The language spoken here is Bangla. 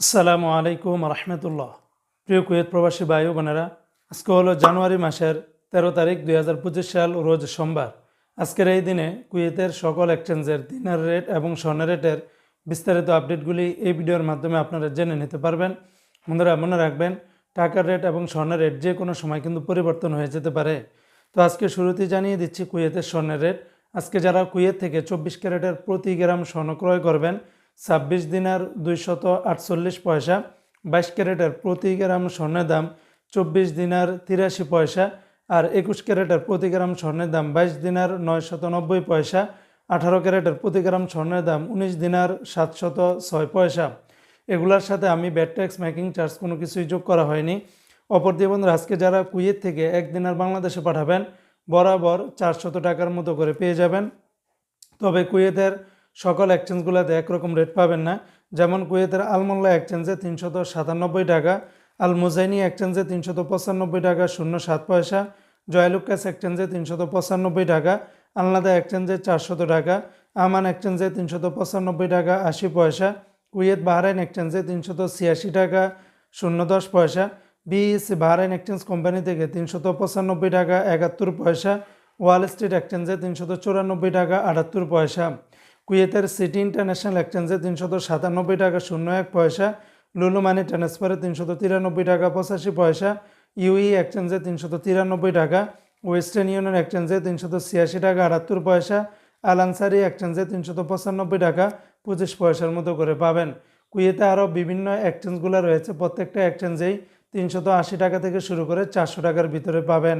আসসালামু আলাইকুম রহমতুল্লাহ। প্রিয় কুয়েত প্রবাসী ভাই বোনেরা, আজকে হলো জানুয়ারি মাসের তেরো তারিখ দুই হাজার পঁচিশ সাল, রোজ সোমবার। আজকের এই দিনে কুয়েতের সকল এক্সচেঞ্জের দিনার রেট এবং স্বর্ণের রেটের বিস্তারিত আপডেটগুলি এই ভিডিওর মাধ্যমে আপনারা জেনে নিতে পারবেন। বন্ধুরা, মনে রাখবেন, টাকার রেট এবং স্বর্ণের রেট যে কোনো সময় কিন্তু পরিবর্তন হয়ে যেতে পারে। তো আজকে শুরুতেই জানিয়ে দিচ্ছি কুয়েতের স্বর্ণের রেট। আজকে যারা কুয়েত থেকে চব্বিশ ক্যারেটের প্রতি গ্রাম স্বর্ণ ক্রয় করবেন ছাব্বিশ দিনার দুইশত আটচল্লিশ পয়সা, বাইশ ক্যারেটের প্রতি গ্রাম স্বর্ণের দাম চব্বিশ দিনার তিরাশি পয়সা আর একুশ ক্যারেটের প্রতি গ্রাম স্বর্ণের দাম বাইশ দিনার নয়শত নব্বই পয়সা, আঠারো ক্যারেটের প্রতি গ্রাম স্বর্ণের দাম উনিশ দিনার সাতশত ছয় পয়সা। এগুলোর সাথে আমি ব্যাট ট্যাক্স, মেকিং চার্জ কোনো কিছুই যোগ করা হয়নি। অপর দিয়ে বন্ধুরা, আজকে যারা কুয়েত থেকে এক দিনার বাংলাদেশে পাঠাবেন, বরাবর চারশত টাকার মতো করে পেয়ে যাবেন। তবে কুয়েতের সকল এক্সচেঞ্জগুলোতে একরকম রেট পাবেন না। যেমন কুয়েতের আলমোল্লা এক্সচেঞ্জে তিনশত সাতানব্বই টাকা আল মুজাইনি এক্সচেঞ্জে তিনশত পঁচানব্বই টাকা শূন্য সাত পয়সা, জয়লুকাস এক্সচেঞ্জে তিনশত পঁচানব্বই টাকা, আলনাদা এক্সচেঞ্জে চারশত টাকা, আমান এক্সচেঞ্জে তিনশত পঁচানব্বই টাকা, আশি পয়সা, কুয়েত বাহরাইন এক্সচেঞ্জে তিনশত ছিয়াশি টাকা শূন্য দশ পয়সা বিএসসি বাহরাইন এক্সচেঞ্জ কোম্পানি থেকে তিনশত পঁচানব্বই টাকা, একাত্তর পয়সা, ওয়াল স্ট্রিট এক্সচেঞ্জে তিনশত চুরানব্বই টাকা, আটাত্তর পয়সা। কুয়েতের সিটি ইন্টারন্যাশনাল এক্সচেঞ্জে তিনশত সাতানব্বই টাকা শূন্য এক পয়সা, লুলু মানি ট্রান্সফারে তিনশত তিরানব্বই টাকা পঁচাশি পয়সা, ইউই এক্সচেঞ্জে তিনশত তিরানব্বই টাকা, ওয়েস্টার্ন ইউনিয়ন এক্সচেঞ্জে তিনশত ছিয়াশি টাকা আটাত্তর পয়সা, আলানসারি এক্সচেঞ্জে তিনশত পঁচানব্বই টাকা পঁচিশ পয়সার মতো করে পাবেন। কুয়েতে আরও বিভিন্ন এক্সচেঞ্জগুলো রয়েছে, প্রত্যেকটা এক্সচেঞ্জেই তিনশত আশি টাকা থেকে শুরু করে চারশো টাকার ভিতরে পাবেন।